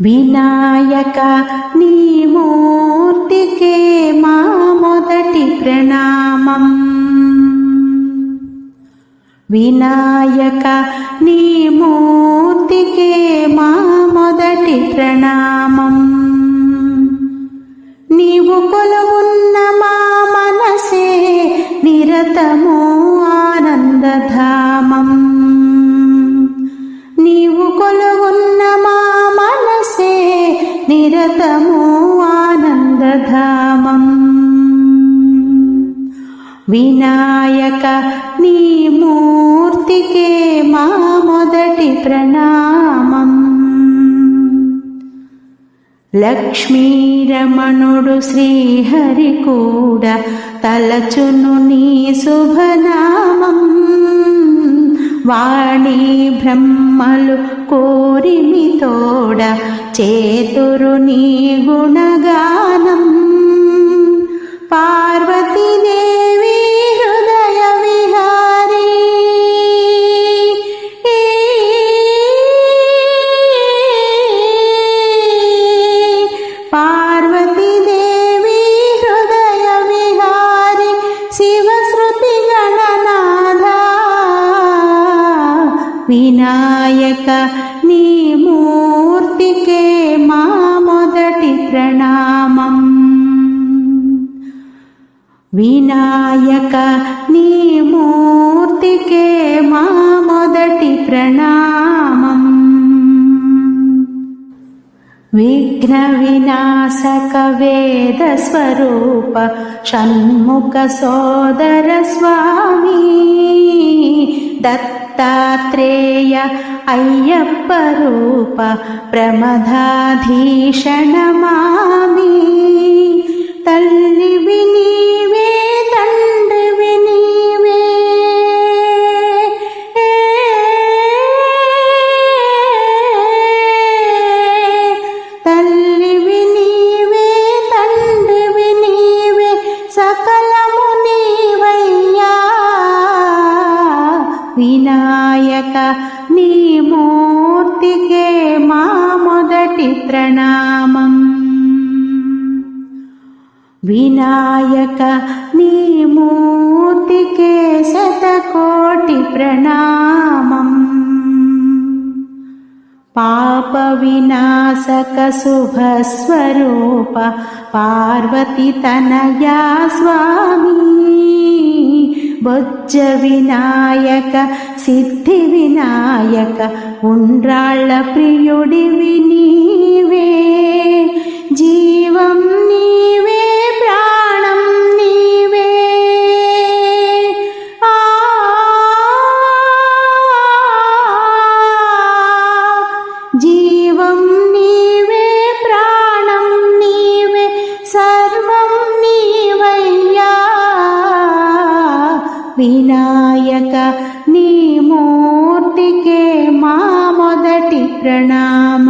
వినాయక నీ మూర్తికే మా మొదటి ప్రణామం. వినాయక నీ మూర్తికే మా మొదటి ప్రణామం. నీవు కొలువున్న మా మనసే నిరతమో. ఆనందధామం వినాయక నీ మూర్తికే మా మొదటి ప్రణామం. లక్ష్మీరమణుడు శ్రీహరి కూడా తలచును నీ శుభనామం. వాణి బ్రహ్మలు కోరిమి తోడ చేతురు నీ గుణగానం. పార్వతీదేవి వినాయక నీ మూర్తికే మా మొదటి ప్రణామం. వినాయక నీ మూర్తికే మా మొదటి ప్రణామం. విఘ్న వినాశక వేద స్వరూప షణ్ముఖ సోదర స్వామి దత్త दत्तात्रेय अय्यप्परूप प्रमदाधीषणमामि विनायक नीमूर्तिके शतकोटिप्रणामम् पापविनाशकशुभस्वरूप पार्वती तनया स्वामी। बुज्जविनायक सिद्धिविनायक उण्ड्राळप्रियुडि विनी। जीवं नीवे प्राणं नीवे। आ जीवं नीवे प्राणं नीवे सर्वं नीवय्या नीव्या विनायकनीमूर्तिके मा मोदटि प्रणाम।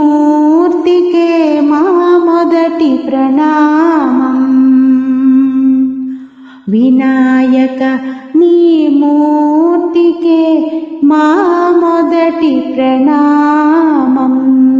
మూర్తికే మా మొదటి ప్రణామం. వినాయక నీ మూర్తికే మా మొదటి ప్రణామం.